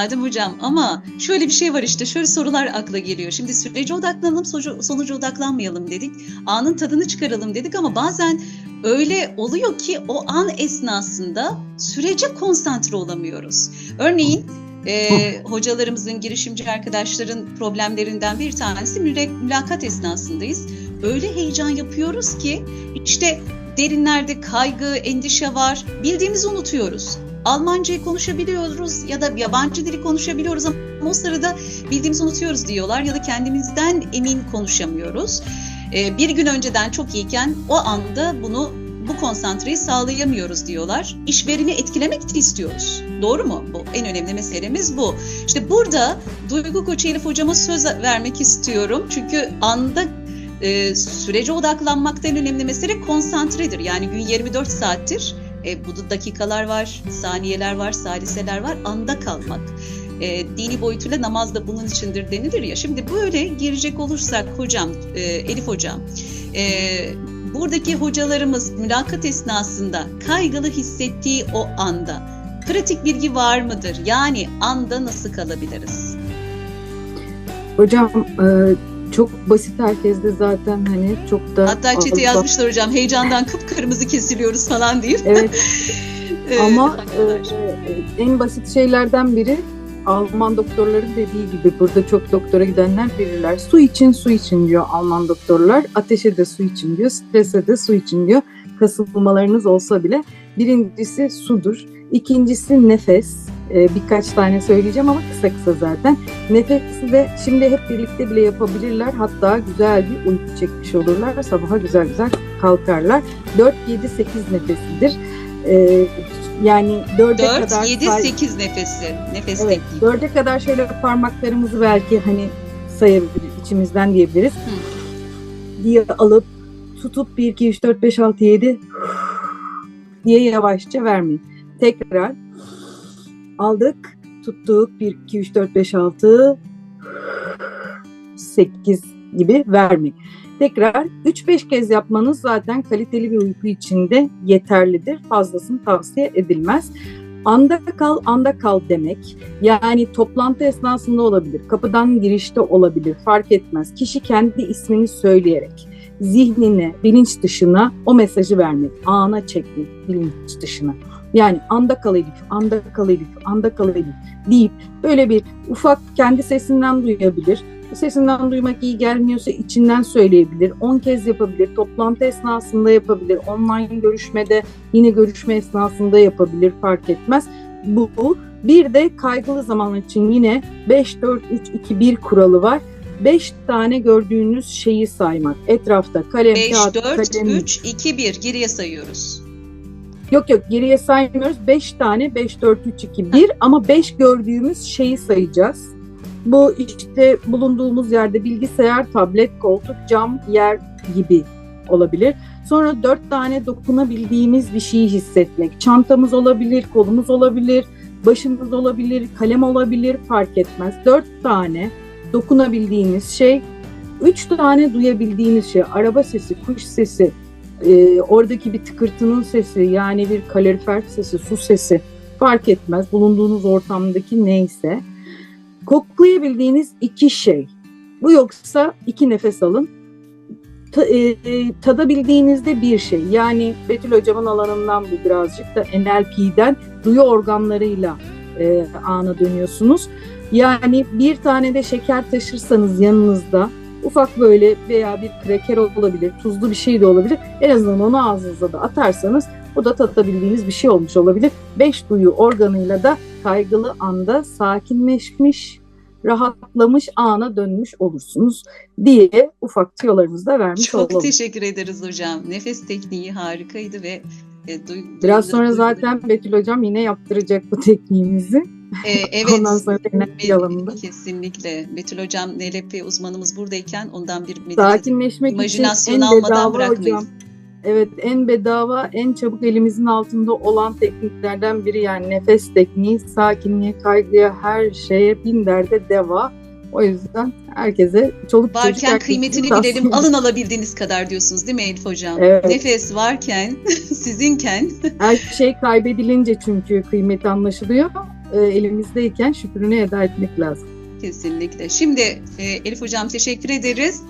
Sadem hocam ama şöyle bir şey var işte şöyle sorular akla geliyor. Şimdi sürece odaklanalım sonucu, sonuca odaklanmayalım dedik. Anın tadını çıkaralım dedik ama bazen öyle oluyor ki o an esnasında sürece konsantre olamıyoruz. Örneğin e, hocalarımızın, girişimci arkadaşların problemlerinden bir tanesi mülakat esnasındayız. Öyle heyecan yapıyoruz ki işte derinlerde kaygı, endişe var. Bildiğimizi unutuyoruz. Almancayı konuşabiliyoruz ya da yabancı dili konuşabiliyoruz ama o sırada bildiğimizi unutuyoruz diyorlar ya da kendimizden emin konuşamıyoruz. Ee, bir gün önceden çok iyiyken o anda bunu bu konsantreyi sağlayamıyoruz diyorlar. İşvereni etkilemek de istiyoruz. Doğru mu? Bu en önemli meselemiz bu. İşte burada Duygu Koç Elif hocama söz vermek istiyorum. Çünkü anda e, sürece odaklanmakta en önemli mesele konsantredir. Yani gün 24 saattir. E, bu dakikalar var, saniyeler var, saliseler var. Anda kalmak. E, dini boyutuyla namaz da bunun içindir denilir ya. Şimdi böyle girecek olursak hocam, e, Elif hocam, e, buradaki hocalarımız mülakat esnasında kaygılı hissettiği o anda pratik bilgi var mıdır? Yani anda nasıl kalabiliriz? Hocam e, çok basit herkes de zaten hani çok da Hatta çete yazmışlar hocam heyecandan kıpkırmızı kesiliyoruz falan deyip. Evet. Ama e, en basit şeylerden biri Alman doktorların dediği gibi burada çok doktora gidenler bilirler. Su için su için diyor Alman doktorlar. Ateşe de su için diyor. Strese de su için diyor. Kasılmalarınız olsa bile. Birincisi sudur. İkincisi nefes. Ee, birkaç tane söyleyeceğim ama kısa kısa zaten. Nefesi de şimdi hep birlikte bile yapabilirler. Hatta güzel bir uyku çekmiş olurlar. Sabaha güzel güzel kalkarlar. 4, 7, 8 nefesidir. Ee, yani 4'e 4, kadar 7, say- 8 nefesi. Nefes Evet, tekniği. dörde kadar şöyle parmaklarımızı belki hani sayabiliriz, içimizden diyebiliriz. diye alıp tutup 1, 2, 3, 4, 5, 6, 7 diye yavaşça vermeyin. Tekrar aldık, tuttuk 1, 2, 3, 4, 5, 6 8 gibi vermeyin. Tekrar 3-5 kez yapmanız zaten kaliteli bir uyku içinde yeterlidir. Fazlasını tavsiye edilmez. Anda kal, anda kal demek. Yani toplantı esnasında olabilir, kapıdan girişte olabilir, fark etmez. Kişi kendi ismini söyleyerek zihnine, bilinç dışına o mesajı vermek, ana çekmek bilinç dışına. Yani anda kal Elif, anda kal Elif, anda kal Elif deyip böyle bir ufak kendi sesinden duyabilir. Sesinden duymak iyi gelmiyorsa içinden söyleyebilir. 10 kez yapabilir. Toplantı esnasında yapabilir. Online görüşmede yine görüşme esnasında yapabilir fark etmez. Bu bu. Bir de kaygılı zaman için yine 5 4 3 2 1 kuralı var. 5 tane gördüğünüz şeyi saymak. Etrafta kalem, 5, kağıt, 4, kalem. 3, 2, 1 geriye sayıyoruz. Yok yok geriye saymıyoruz. 5 tane 5 4 3 2 1 ama 5 gördüğümüz şeyi sayacağız. Bu işte bulunduğumuz yerde bilgisayar, tablet, koltuk, cam, yer gibi olabilir. Sonra dört tane dokunabildiğimiz bir şeyi hissetmek. Çantamız olabilir, kolumuz olabilir, başımız olabilir, kalem olabilir fark etmez. Dört tane dokunabildiğimiz şey, üç tane duyabildiğimiz şey. Araba sesi, kuş sesi, e, oradaki bir tıkırtının sesi yani bir kalorifer sesi, su sesi fark etmez. Bulunduğunuz ortamdaki neyse. Koklayabildiğiniz iki şey. Bu yoksa iki nefes alın. Ta, e, tadabildiğinizde bir şey. Yani Betül Hocam'ın alanından bu birazcık da NLP'den duyu organlarıyla e, ana dönüyorsunuz. Yani bir tane de şeker taşırsanız yanınızda ufak böyle veya bir kreker olabilir, tuzlu bir şey de olabilir. En azından onu ağzınıza da atarsanız bu da tadabildiğiniz bir şey olmuş olabilir. Beş duyu organıyla da kaygılı anda sakinleşmiş, rahatlamış ana dönmüş olursunuz diye ufak tüyolarımızı da vermiş Çok olalım. teşekkür ederiz hocam. Nefes tekniği harikaydı ve e, duy- Biraz sonra zaten Betül Hocam yine yaptıracak bu tekniğimizi. E, evet. Ondan sonra NLP Be- alanında. Kesinlikle. Betül hocam NLP uzmanımız buradayken ondan bir meditatif Sakinleşmek için imajinasyon en almadan bırakmayız. hocam. Evet en bedava, en çabuk elimizin altında olan tekniklerden biri yani nefes tekniği, sakinliğe, kaygıya, her şeye bin derde deva. O yüzden herkese çoluk çocuk Varken herkese kıymetini tavsiye bilelim, alın alabildiğiniz kadar diyorsunuz değil mi Elif hocam? Evet. Nefes varken, sizinken Her şey kaybedilince çünkü kıymeti anlaşılıyor. E, elimizdeyken şükrünü eda etmek lazım. Kesinlikle. Şimdi e, Elif Hocam teşekkür ederiz.